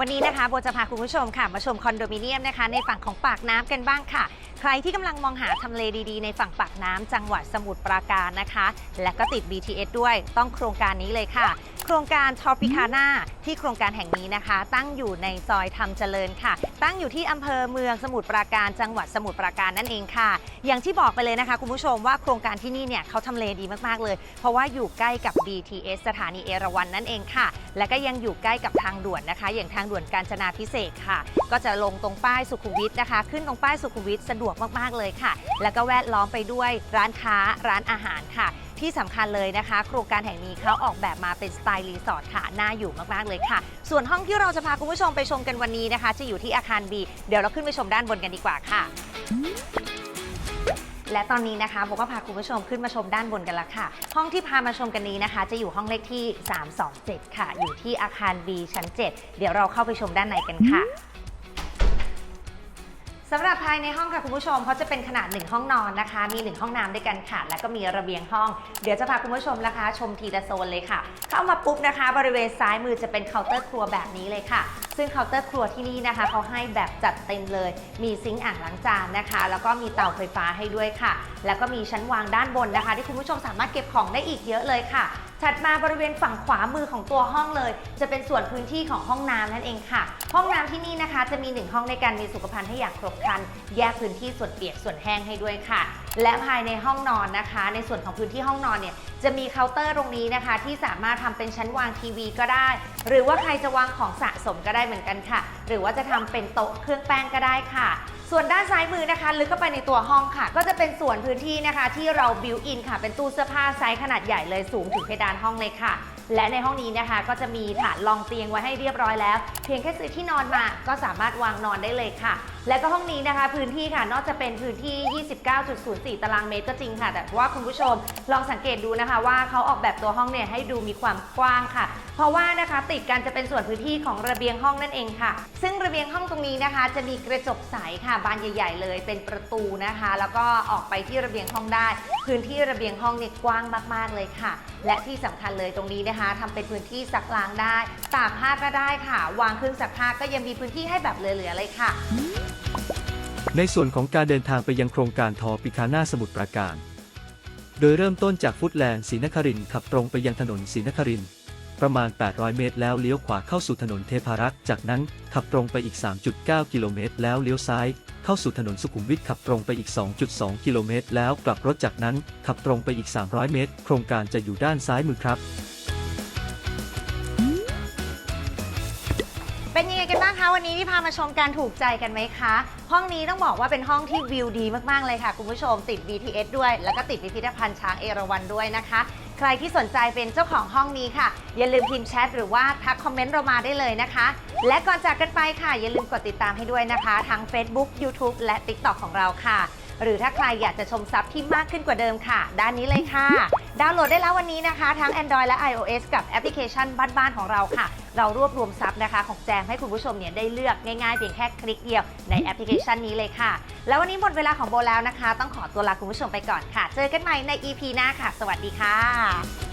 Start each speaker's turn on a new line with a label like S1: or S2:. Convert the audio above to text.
S1: วันนี้นะคะโบจะพาคุณผู้ชมค่ะ มาชมคอนโดมิเนียมนะคะ ในฝั่งของปากน้ำกันบ้างค่ะ ใครที่กำลังมองหาทำเลดีๆ ในฝั่งปากน้ำจังหวัดสมุทรปราการนะคะ และก็ติด BTS ด้วยต้องโครงการนี้เลยค่ะ โครงการทอปิคาน่าที่โครงการแห่งนี้นะคะ ตั้งอยู่ในซอยธรรมเจริญค่ะ ตั้งอยู่ที่อำเภอเมืองสมุทรปราการจังหวัดสมุทรปราการนั่นเองค่ะ อย่างที่บอกไปเลยนะคะ คุณผู้ชมว่าโครงการที่นี่เนี่ยเขาทำเลดีมากๆเลย เพราะว่าอยู่ใกล้กับ BTS สถานีเอราวัณนั่นเองค่ะ และก็ยังอยู่ใกล้กับทางด่วนนะคะ อย่างทางด่วนกาญจนาพิเศษกค่ะ ก็จะลงตรงป้ายสุขุมวิทนะคะ ขึ้นตรงป้ายสุขุมวิทสะดวกมากๆเลยค่ะ แล้วก็แวดล้อมไปด้วยร้านค้าร้านอาหารค่ะ ที่สำคัญเลยนะคะ โครงการแห่งนี้เขาออกแบบมาเป็นสไตล์รีสอร์ทค่ะ น่าอยู่มาก ๆ เลยค่ะ ส่วนห้องที่เราจะพาคุณผู้ชมไปชมกันวันนี้นะคะ จะอยู่ที่อาคาร B เดี๋ยวเราขึ้นไปชมด้านบนกันดีกว่าค่ะ และตอนนี้นะคะโบก็พาคุณผู้ชมขึ้นมาชมด้านบนกันแล้วค่ะ ห้องที่พามาชมกันนี้นะคะ จะอยู่ห้องเลขที่ 327 ค่ะ อยู่ที่อาคาร B ชั้น 7 เดี๋ยวเราเข้าไปชมด้านในกันค่ะำหรับภายในห้องค่ะคุณผู้ชมเขาจะเป็นขนาด 1 ห้องนอนนะคะ มี 1 ห้องน้ำด้วยกันค่ะ แล้วก็มีระเบียงห้อง เดี๋ยวจะพาคุณผู้ชมนะคะ ชมทีละโซนเลยค่ะ เข้ามาปุ๊บนะคะ บริเวณซ้ายมือจะเป็นเคาน์เตอร์ครัวแบบนี้เลยค่ะ ซึ่งเคาน์เตอร์ครัวที่นี่นะคะเขาให้แบบจัดเต็มเลย มีซิงค์อ่างล้างจานนะคะ แล้วก็มีเตาไฟฟ้าให้ด้วยค่ะ แล้วก็มีชั้นวางด้านบนนะคะ ที่คุณผู้ชมสามารถเก็บของได้อีกเยอะเลยค่ะถัดมาบริเวณฝั่งขวามือของตัวห้องเลย จะเป็นส่วนพื้นที่ของห้องน้ำนั่นเองค่ะ ห้องน้ำที่นี่นะคะ จะมีหนึ่งห้องในการมีสุขภัณฑ์ให้อย่างครบครัน แยกพื้นที่ส่วนเปียกส่วนแห้งให้ด้วยค่ะ และภายในห้องนอนนะคะ ในส่วนของพื้นที่ห้องนอนเนี่ยจะมีเคาน์เตอร์ตรงนี้นะคะ ที่สามารถทำเป็นชั้นวางทีวีก็ได้ หรือว่าใครจะวางของสะสมก็ได้เหมือนกันค่ะ หรือว่าจะทำเป็นโต๊ะเครื่องแป้งก็ได้ค่ะ ส่วนด้านซ้ายมือนะคะลึกเข้าไปในตัวห้องค่ะ ก็จะเป็นส่วนพื้นที่นะคะ ที่เราบิวอินค่ะเป็นตู้เสื้อผ้าไซส์ขนาดใหญ่เลยสูงถึงเพดานห้องเลยค่ะและในห้องนี้นะคะก็จะมีฐานรองเตียงไว้ให้เรียบร้อยแล้ว เพียงแค่ซื้อที่นอนมาก็สามารถวางนอนได้เลยค่ะ และก็ห้องนี้นะคะ พื้นที่ค่ะนอกจากเป็นพื้นที่ 29.04 ตารางเมตรก็จริงค่ะ แต่ว่าคุณผู้ชมลองสังเกตดูนะคะว่าเขาออกแบบตัวห้องเนี่ยให้ดูมีความกว้างค่ะ เพราะว่านะคะติดกันจะเป็นส่วนพื้นที่ของระเบียงห้องนั่นเองค่ะ ซึ่งระเบียงห้องตรงนี้นะคะ จะมีกระจกใสค่ะบานใหญ่ ๆ เลยเป็นประตูนะคะ แล้วก็ออกไปที่ระเบียงห้องได้ พื้นที่ระเบียงห้องเนี่ยกว้างมากๆเลยค่ะ และที่สำคัญเลยตรงนี้นะคะทำเป็นพื้นที่ซักล้างได้ตากผ้าก็ได้ค่ะ วางเครื่องซักผ้าก็ยังมีพื้นที่ให้แบบเหลือๆเลยค่ะ
S2: ในส่วนของการเดินทางไปยังโครงการทอปิคาน่าสมุทรปราการ โดยเริ่มต้นจากฟุตแลนด์ศรีนครินขับตรงไปยังถนนศรีนครินประมาณ 800 เมตร แล้วเลี้ยวขวาเข้าสู่ถนนเทพารักษ์ จากนั้นขับตรงไปอีก 3.9 กิโลเมตร แล้วเลี้ยวซ้าย เข้าสู่ถนนสุขุมวิทขับตรงไปอีก 2.2 กิโลเมตร แล้วกลับรถจากนั้นขับตรงไปอีก 300 เมตร โครงการจะอยู่ด้านซ้ายมือครับ
S1: เป็นยังไงกันบ้างคะวันนี้ที่พามาชมการถูกใจกันไหมคะ ห้องนี้ต้องบอกว่าเป็นห้องที่วิวดีมากๆเลยค่ะ คุณผู้ชมติด BTS ด้วย แล้วก็ติดพิพิธภัณฑ์ช้างเอราวัณด้วยนะคะ ใครที่สนใจเป็นเจ้าของห้องนี้ค่ะ อย่าลืมพิมพ์แชทหรือว่าทักคอมเมนต์เรามาได้เลยนะคะ และก่อนจากกันไปค่ะ อย่าลืมกดติดตามให้ด้วยนะคะทั้ง Facebook YouTube และ TikTok ของเราค่ะ หรือถ้าใครอยากจะชมซับที่มากขึ้นกว่าเดิมค่ะ ด้านนี้เลยค่ะ ดาวน์โหลดได้แล้ววันนี้นะคะ ทั้ง Android และ iOS กับแอปพลิเคชันบ้านๆของเราค่ะ เรารวบรวมซับนะคะของแจมให้คุณผู้ชมเนี่ยได้เลือกง่ายๆเพียงแค่คลิกเดียวในแอปพลิเคชันนี้เลยค่ะ แล้ววันนี้หมดเวลาของโบแล้วนะคะ ต้องขอตัวลาคุณผู้ชมไปก่อนค่ะ เจอกันใหม่ใน EP หน้าค่ะ สวัสดีค่ะ